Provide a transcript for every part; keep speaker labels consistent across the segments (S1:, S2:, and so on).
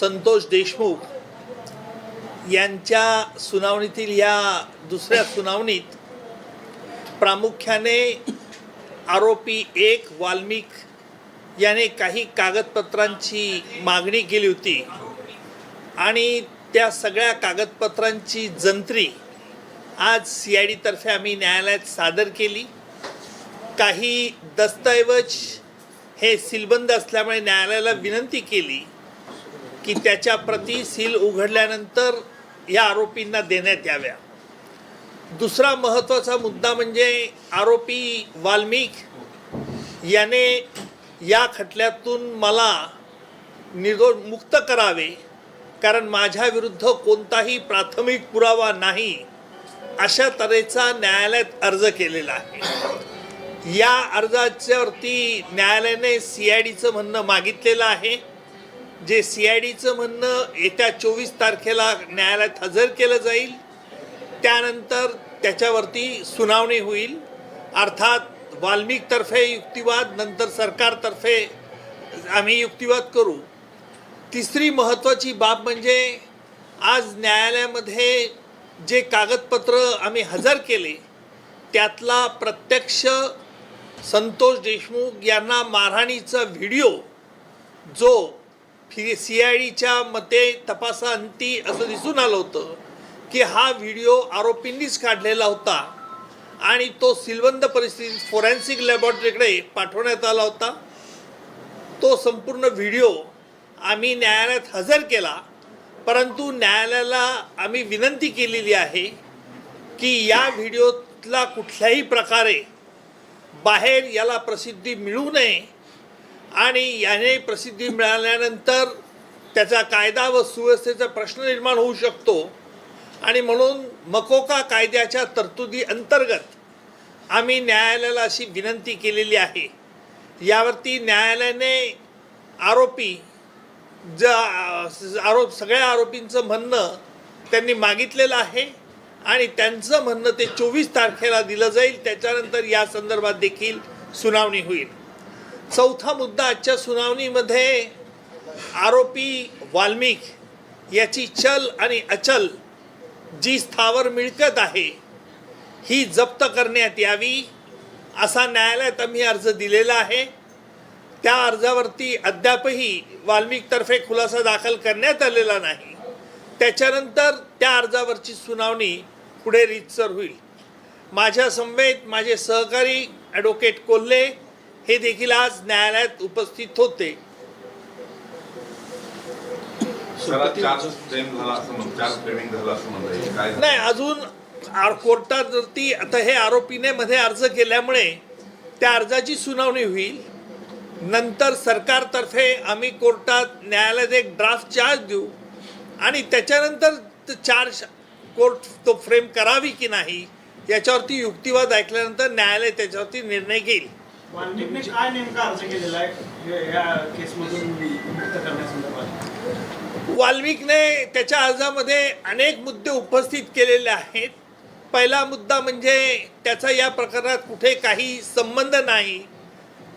S1: संतोष देशमुख यांच्या सुनावणीतील या दुसऱ्या सुनावणीत प्रामुख्याने आरोपी एक वाल्मिक याने काही कागदपत्रांची मागणी केली होती. आणि त्या सगळ्या कागदपत्रांची जंत्री आज सी आय डीतर्फे आम्ही न्यायालयात सादर केली. काही दस्तऐवज हे सिलबंद असल्यामुळे न्यायालयाला विनंती केली. की त्याच्या प्रती सील उघडल्यानंतर या आरोपींना देण्यात याव्या. दुसरा महत्त्वाचा मुद्दा म्हणजे आरोपी वाल्मिक याने या खटल्यातून मला निर्दोष मुक्त करावे कारण माझ्या विरुद्ध कोणताही प्राथमिक पुरावा नाही अशा तऱ्हेचा न्यायालयात अर्ज केलेला आहे. या अर्जाच्यावरती न्यायालयाने सी आय डीचं म्हणणं मागितलेलं आहे. जे सी आय डीचं म्हणणं येत्या चोवीस तारखेला न्यायालयात हजर केलं जाईल त्यानंतर त्याच्यावरती सुनावणी होईल. अर्थात वाल्मिकतर्फे युक्तिवाद नंतर सरकारतर्फे आम्ही युक्तिवाद करू. तिसरी महत्त्वाची बाब म्हणजे आज न्यायालयामध्ये जे कागदपत्र आम्ही हजर केले त्यातला प्रत्यक्ष संतोष देशमुख यांना मारहाणीचा व्हिडिओ जो फि सी आय डीच्या मते तपासाअंती असं दिसून आलं होतं की हा व्हिडिओ आरोपींनीच काढलेला होता आणि तो सिलबंद परिस्थितीत फोरेन्सिक लॅबॉरेटरीकडे पाठवण्यात आला होता. तो संपूर्ण व्हिडिओ आम्ही न्यायालयात हजर केला परंतु न्यायालयाला आम्ही विनंती केलेली आहे की या व्हिडिओतला कुठल्याही प्रकारे बाहेर याला प्रसिद्धी मिळू नये आणि याने प्रसिद्धी मिळाल्यानंतर त्याचा कायदा व सुव्यवस्थेचा प्रश्न निर्माण होऊ शकतो. आणि म्हणून मकोका कायद्याच्या तरतुदी अंतर्गत आम्ही न्यायालयाला अशी विनंती केलेली आहे. यावरती न्यायालयाने आरोपी ज आरोप सगळ्या आरोपींचं म्हणणं त्यांनी मागितलेलं आहे आणि त्यांचं म्हणणं ते चोवीस तारखेला दिलं जाईल. त्याच्यानंतर या संदर्भात देखील सुनावणी होईल. चौथा मुद्दा आजच्या सुनावणीमध्ये आरोपी वाल्मिक याची चल आणि अचल जी स्थावर मिळकत आहे ही जप्त करण्यात यावी असा न्यायालयात आम्ही अर्ज दिलेला आहे. त्या अर्जावरती अद्यापही वाल्मिकतर्फे खुलासा दाखल करण्यात आलेला नाही. त्याच्यानंतर त्या अर्जावरची सुनावणी पुढे रीतसर होईल. माझ्या समवेत माझे सहकारी ॲडव्होकेट कोल्हे हे देखील आज न्यायालयात उपस्थित होते? नाही अजून कोर्टावरती आता हे आरोपीने मध्ये अर्ज केल्यामुळे त्या अर्जाची सुनावणी होईल. नंतर सरकारतर्फे आम्ही कोर्टात न्यायालयात एक ड्राफ्ट चार्ज देऊ. आणि त्याच्यानंतर चार्ज कोर्ट तो फ्रेम करावी की नाही याच्यावरती युक्तिवाद ऐकल्यानंतर न्यायालय त्याच्यावरती निर्णय घेईल.
S2: वाल्मिकने काय नेमका अर्ज केलेला आहे? या- केसमधून मुक्त करण्यासंदर्भात.
S1: वाल्मिकने त्याच्या अर्जामध्ये अनेक मुद्दे उपस्थित केलेले आहेत. पहिला मुद्दा म्हणजे त्याचा या प्रकरणात कुठे काही संबंध नाही.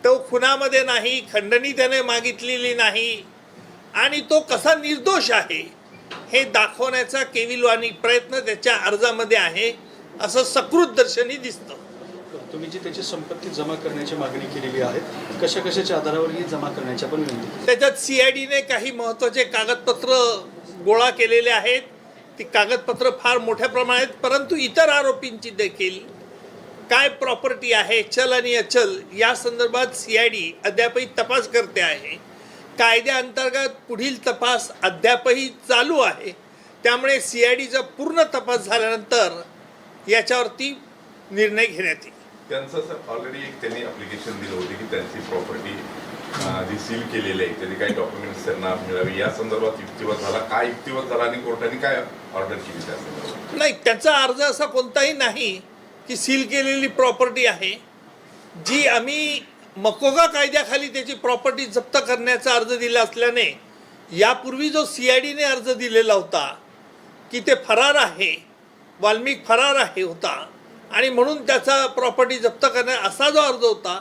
S1: तो खुनामध्ये नाही खंडणी त्याने मागितलेली नाही. आणि तो कसा निर्दोष आहे हे दाखवण्याचा केविलवाणी प्रयत्न त्याच्या अर्जामध्ये आहे असं सकृत दर्शनी दिसतं.
S3: तुम्ही जी त्याची संपत्ती जमा करण्याची मागणी केलेली आहे कशा कशाच्या आधारावर ही जमा करण्याची आपण विनंती
S1: त्याच्यात सी आय डीने काही महत्त्वाचे कागदपत्र गोळा केलेले आहेत. ती कागदपत्र फार मोठ्या प्रमाणात परंतु इतर आरोपींची देखील काय प्रॉपर्टी आहे चल आणि अचल या संदर्भात सी आय डी अद्यापही तपास करते आहे. कायद्याअंतर्गत पुढील तपास अद्यापही चालू आहे. त्यामुळे सी आय डीचा पूर्ण तपास झाल्यानंतर याच्यावरती निर्णय घेण्यात येईल.
S4: त्यांचं सर ऑलरेडी एक त्यांनी अप्लिकेशन दिलं होते की त्यांची प्रॉपर्टी जी सील केलेली आहे. त्याचे काही डॉक्युमेंट्स त्यांना मिळावी. या संदर्भात युक्तिवाद झाला. काय युक्तिवाद झाला आणि कोर्टाने काय ऑर्डर केली त्या संदर्भात?
S1: नाही त्याचा अर्ज असा कोणताही नाही की सील केलेली प्रॉपर्टी आहे. जी आम्ही मकोगा कायद्याखाली त्याची प्रॉपर्टी जप्त करण्याचा अर्ज दिला असल्याने यापूर्वी जो सी आय डीने अर्ज दिलेला होता की ते फरार आहे वाल्मिक फरार आहे होता आणि म्हणून त्याचा प्रॉपर्टी जप्त करण्या असा जो अर्ज होता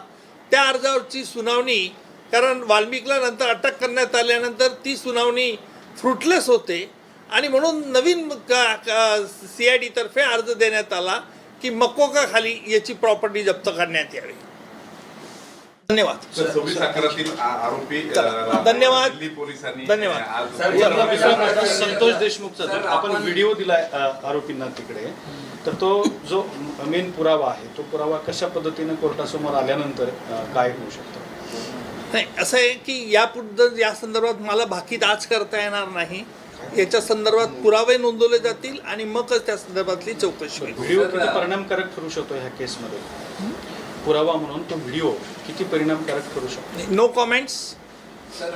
S1: त्या अर्जावरची सुनावणी कारण वाल्मिकला नंतर अटक करण्यात आल्यानंतर ती सुनावणी फ्रुटलेस होते. आणि म्हणून नवीन सी आय डीतर्फे अर्ज देण्यात आला की मकोका खाली याची प्रॉपर्टी जप्त करण्यात यावी. धन्यवाद. धन्यवाद. धन्यवाद.
S3: संतोष देशमुखचा आपण व्हिडिओ दिलाय अ, आरोपींना तिकडे तर तो जो मेन पुरावा आहे तो पुरावा कशा पद्धतीने कोर्टासमोर आल्यानंतर काय होऊ शकतो
S1: नाही असं आहे की यापुढं या संदर्भात मला भाकीत आज करता येणार नाही याच्या संदर्भात पुरावे नोंदवले जातील आणि मगच त्या संदर्भातली चौकशी होईल
S3: परिणामकारक ठरू शकतो ह्या केसमध्ये पुरावा म्हणून तो व्हिडिओ किती परिणामकारक ठरू शकतो?
S1: नो कॉमेंट्स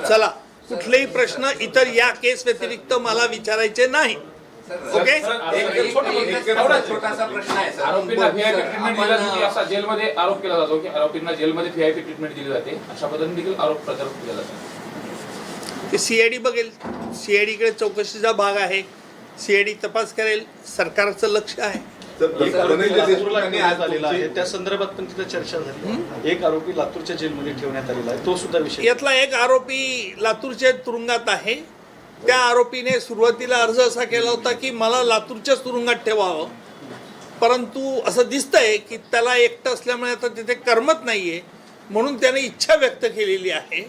S1: चला कुठलेही प्रश्न इतर या केस व्यतिरिक्त मला विचारायचे नाही. ओके
S5: छोटासा प्रश्न आहे सर.
S6: आरोपींना व्हीआयपी ट्रीटमेंट दिली जाते की
S5: आपण
S6: असा जेलमध्ये आरोप केला जातो की आरोपींना जेलमध्ये व्हीआयपी ट्रीटमेंट दिली जाते अशा पद्धतीने देखील आरोप प्रचार केला जातो
S1: ते सी आय डी बघेल. सी आय डीकडे चौकशीचा भाग आहे. सी आय डी तपास करेल. सरकारचं लक्ष आहे.
S4: तर
S3: एक आरोपी लातूरला ठेवण्यात आलेला आहे. त्या संदर्भात पण तिथे चर्चा झाली. एक आरोपी लातूरच्या जेलमध्ये ठेवण्यात आलेला आहे. तो सुद्धा विषय
S1: यातला एक आरोपी लातूरच्या तुरुंगात आहे. त्या आरोपीने सुरुवातीला अर्ज असा केला होता की मला लातूरच्याच तुरुंगात ठेवावं. परंतु असं दिसतंय की त्याला एकटं असल्यामुळे आता तिथे करमत नाहीये. म्हणून त्याने इच्छा व्यक्त केलेली आहे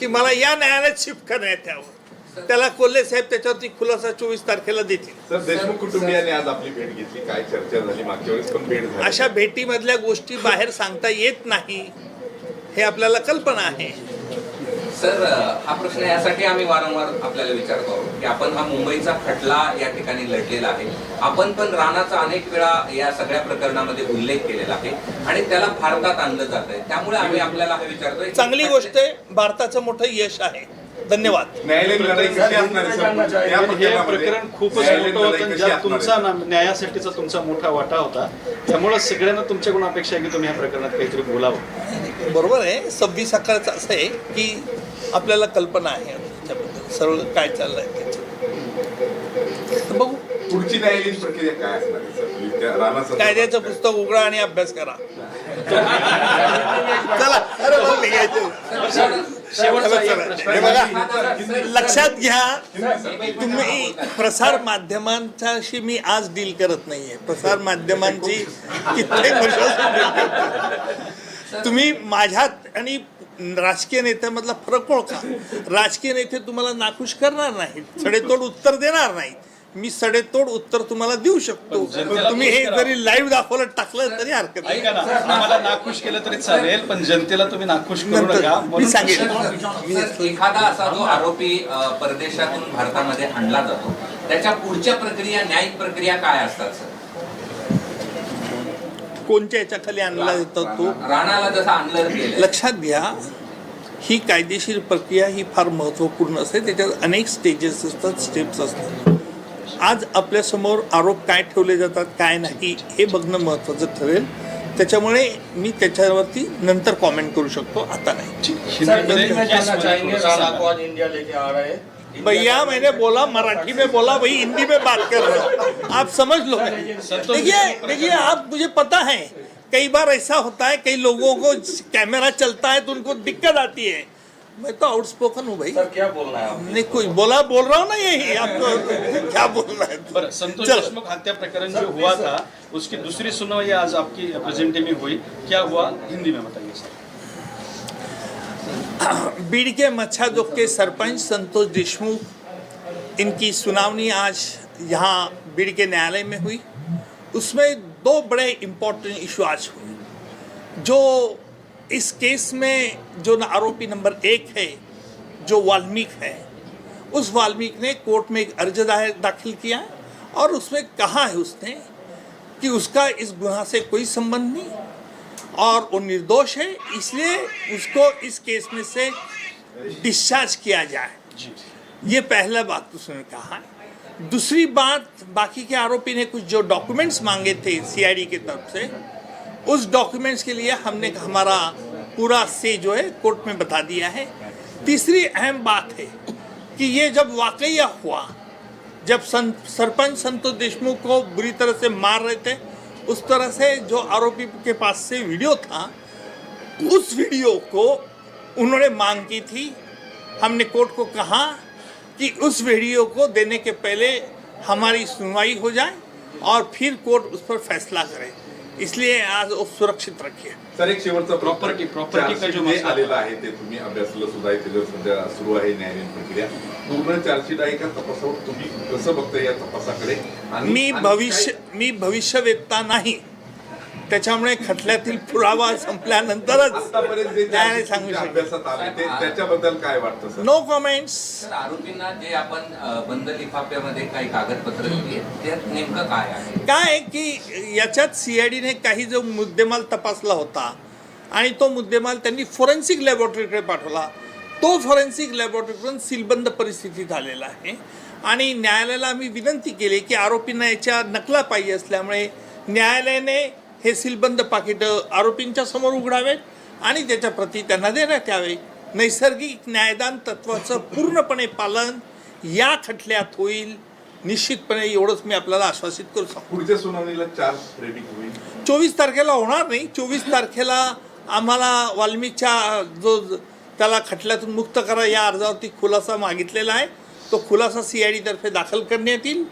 S1: की मला या न्यायालयात शिफ्ट करण्यात यावं. त्याला कोल्हे साहेब त्याच्यावरती खुलासा चोवीस तारखेला देतील.
S4: सर देशमुख कुटुंबियांनी आज आपली भेट घेतली. काय चर्चा झाली. मागच्या वेळेस पण भेट झाली.
S1: अशा भेटीमधल्या गोष्टी बाहेर सांगता येत नाही हे आपल्याला कल्पना आहे.
S5: सर हा प्रश्न यासाठी आम्ही वारंवार आपल्याला विचारतो आहोत की आपण हा मुंबईचा खटला या ठिकाणी लढलेला आहे. आपण पण राणाचा अनेक वेळा या सगळ्या प्रकरणामध्ये उल्लेख केलेला आहे आणि त्याला भारतात आणलं जात आहे त्यामुळे आम्ही आपल्याला हे विचारतोय
S1: चांगली गोष्ट आहे भारताचं मोठं यश आहे. धन्यवाद
S4: न्यायालयीन लढाई कशी असणार आहे, सर? या
S3: हे
S4: प्रकरणामध्ये
S3: प्रकरण खूपच
S4: न्यायालयीन
S3: मोठं
S4: लढाई
S3: होतं
S4: कशी
S3: ज्यात
S4: असणार
S3: तुमचा
S4: आहे?
S3: ना- न्यायासाठीचा तुमचा मोठा वाटा होता त्यामुळे सगळ्यांना तुमच्याकडून अपेक्षा आहे की तुम्ही या प्रकरणात काहीतरी बोलावं
S1: बरोबर आहे सव्वीस अकराचं असं आहे की आपल्याला कल्पना आहे त्याच्याबद्दल सर्व काय चाललंय त्याचं तर बघू
S4: पुढची न्यायालयीन प्रक्रिया काय असणार आहे, सर? म्हणजे त्या राणा संदर्भात
S1: कायद्याचं
S4: काय?
S1: पुस्तक उघडा आणि अभ्यास करा चला.
S3: शेवटचा एक प्रश्न
S1: हे बघा. लक्षात घ्या. तुम्ही प्रसार माध्यमांच्याशी मी आज डील करत नाहीये. प्रसार माध्यमांची कित्येक वर्षापासून करतोय. तुम्ही माझ्यात आणि राजकीय नेत्यामधला फरक ओळखा. राजकीय नेते तुम्हाला नाखुश करणार नाहीत सडेतोड उत्तर देणार नाहीत. मी सडेतोड उत्तर तुम्हाला देऊ शकतो. तुम्ही हे जरी लाईव्ह दाखवलं टाकलं तरी हरकत नाही.
S3: ऐका ना आम्हाला नाखुश केलं तरी चालेल पण जनतेला तुम्ही नाखुश करू नका.
S1: मी सांगेन.
S5: सर, एखादा असा जो आरोपी अ, परदेशातून भारतामध्ये आणला जातो त्याच्या पुढच्या प्रक्रिया न्यायिक प्रक्रिया काय असतात सर?
S1: कोणत्या याच्या खाली आणला येतो तो?
S5: राणाला जसं आणलं गेलं
S1: लक्षात घ्या ही कायदेशीर प्रक्रिया ही फार महत्त्वपूर्ण असते. त्याच्यात अनेक स्टेजेस असतात स्टेप्स असतात. आज आपल्यासमोर आरोप काय ठेवले जातात काय नाही हे बघणं महत्त्वाचं ठरेल. त्याच्यामुळे मी त्याच्यावरती नंतर कॉमेंट करू शकतो आता नाही. भैया मैंने बोला मराठी में बोला वही हिंदी में बात कर रहा हूँ। आप समझ लो। देखिए देखिए आप मुझे पता है कई बार ऐसा होता है कई लोगों को कैमरा चलता है तो उनको दिक्कत आती है। मैं तो आउटस्पोकन हूँ भाई।
S7: क्या बोलना है
S1: नहीं कोई बोला बोल रहा हूँ ना यही आपको क्या बोलना है?
S3: संतोष देशमुख हत्या प्रकरण जो हुआ था उसकी दूसरी सुनवाई आज आपकी प्रेजेंटे में हुई। क्या हुआ? हिंदी में बताइए सर।
S1: बीड़ के मच्छादोक के सरपंच संतोष देशमुख इनकी सुनावनी आज यहाँ बीड़ के न्यायालय में हुई। उसमें दो बड़े इम्पोर्टेंट इशू आज हुए। जो इस केस में जो न- आरोपी नंबर एक है जो वाल्मीक है उस वाल्मीक ने कोर्ट में एक अर्ज़ दाखिल किया और उसमें कहा है उसने कि उसका इस गुना से कोई संबंध नहीं और वो निर्दोष है इसलिए उसको इस केस में से डिस्चार्ज किया जाए। ये पहला बात उसने कहा। दूसरी बात बाकी के आरोपी ने कुछ जो डॉक्यूमेंट्स मांगे थे सीआईडी की तरफ़ से उस डॉक्यूमेंट्स के लिए हमने हमारा पूरा से जो है कोर्ट में बता दिया है। तीसरी अहम बात है कि ये जब वाकया हुआ जब सं, सरपंच संतोष देशमुख को बुरी तरह से मार रहे थे उस तरह से जो आरोपी के पास से वीडियो था उस वीडियो को उन्होंने मांग की थी। हमने कोर्ट को कहा कि उस वीडियो को देने के पहले हमारी सुनवाई हो जाए और फिर कोर्ट उस पर फैसला करे। इसलिए आज वो सुरक्षित रखिए।
S4: सर एक शेवटचा
S3: Property- property का जो
S4: आलेला आहे ते तुम्ही अभ्यासलं सुद्धा त्याच्यावर सध्या सुरू आहे न्यायालयीन प्रक्रिया. पूर्ण चार्जशीट आहे का तपासावर? तुम्ही कसं बघताय या तपासाकडे?
S1: मी भविष्य मी भविष्यवेत्ता नाही. त्याच्यामुळे खटल्यातील पुरावा संपल्यानंतरच
S4: आतापर्यंत जे
S1: न्यायालय
S4: चार्जशीट
S1: सांगू
S4: तुमच्या
S1: शकेल
S4: अभ्यासात आले ते त्याच्याबद्दल काय वाटतं सर?
S1: नो कमेंट्स
S5: आरोपींना जे आपण बंद लिफाफ्यामध्ये काही कागदपत्र दिली आहेत, त्यात नेमकं काय आहे?
S1: काय की याच्यात सी आय डीने काही जो मुद्देमाल तपासला होता आणि तो मुद्देमाल त्यांनी फॉरेन्सिक लॅबोरेटरीकडे पाठवला तो फॉरेन्सिक लॅबोरेटरीकडून सीलबंद परिस्थितीत आलेला आहे. आणि न्यायालयाला आम्ही विनंती केली की आरोपींना याच्या नकला पाहिजे असल्यामुळे न्यायालयाने हे सीलबंद पाकिटं आरोपींच्या समोर उघडावेत आणि त्याच्या प्रती त्यांना देण्यात यावे. नैसर्गिक न्यायदान तत्वाचं पूर्णपणे पालन या खटल्यात होईल. निश्चितपणे एवढंच मी आपल्याला आश्वासित करू शकतो.
S4: पुढच्या सुनावणीला चार्ज रेडी होईल.
S1: चोवीस तारखेला होणार नाही. चोवीस तारखेला आम्हाला वाल्मिकच्या जो ज- त्याला खटल्यातून मुक्त करा या अर्जावरती खुलासा मागितलेला आहे. तो खुलासा सी आय डीतर्फे दाखल करण्यात येईल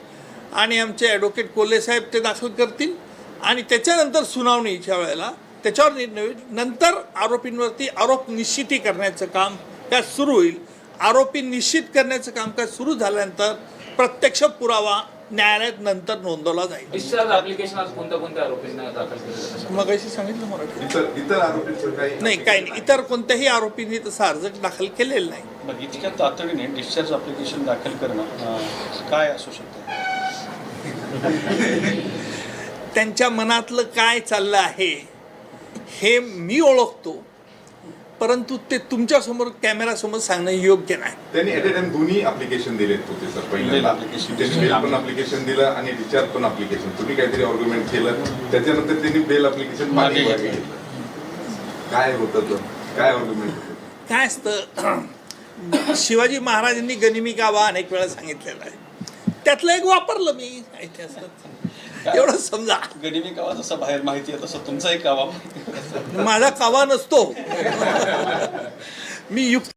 S1: आणि आमचे ॲडव्होकेट कोल्हे साहेब ते दाखल करतील. आणि त्याच्यानंतर सुनावणीच्या वेळेला. त्याच्यावर निर्णय होईल नंतर आरोपींवरती आरोप निश्चिती करण्याचं काम काय सुरू होईल. आरोपी निश्चित करण्याचं कामकाज सुरू झाल्यानंतर प्रत्यक्ष पुरावा न्यायालयात नंतर नोंदवला जाईल.
S6: डिस्चार्ज ऍप्लिकेशन आज कोणत्या कोणत्या आरोपींना दाखल केलं जातं?
S1: मग अशी सांगितलं मराठी
S4: इतर इतर आरोपींचं काही
S1: नाही काही नाही. इतर कोणत्याही आरोपींनी तसा अर्ज दाखल केलेला नाही.
S3: इतक्या तातडीने डिस्चार्ज अप्लिकेशन दाखल करणं काय असू शकतं?
S1: त्यांच्या मनातलं काय चाललं आहे हे मी ओळखतो. परंतु ते तुमच्यासमोर कॅमेरासमोर सांगणं योग्य नाही.
S4: त्यांनी ऍट अ टाइम दोन्ही अप्लिकेशन दिलेत होते सर. त्यांनी बेल पण अप्लिकेशन दिलं आणि डिस्चार्ज पण अप्लिकेशन तुम्ही काहीतरी ऑर्ग्युमेंट केलं त्याच्यानंतर त्यांनी बेल अप्लिकेशन मागे काय होतं काय ऑर्ग्युमेंट
S1: काय असतं शिवाजी महाराजांनी गनिमी कावा अनेक वेळा सांगितलेलं आहे. त्यातलं एक वापरलं मी इतिहासात. एवढं समजा
S3: गनिमी कावा जसं बाहेर माहिती आहे तसं तुमचाही कावा.
S1: माझा कावा नसतो मी युक्त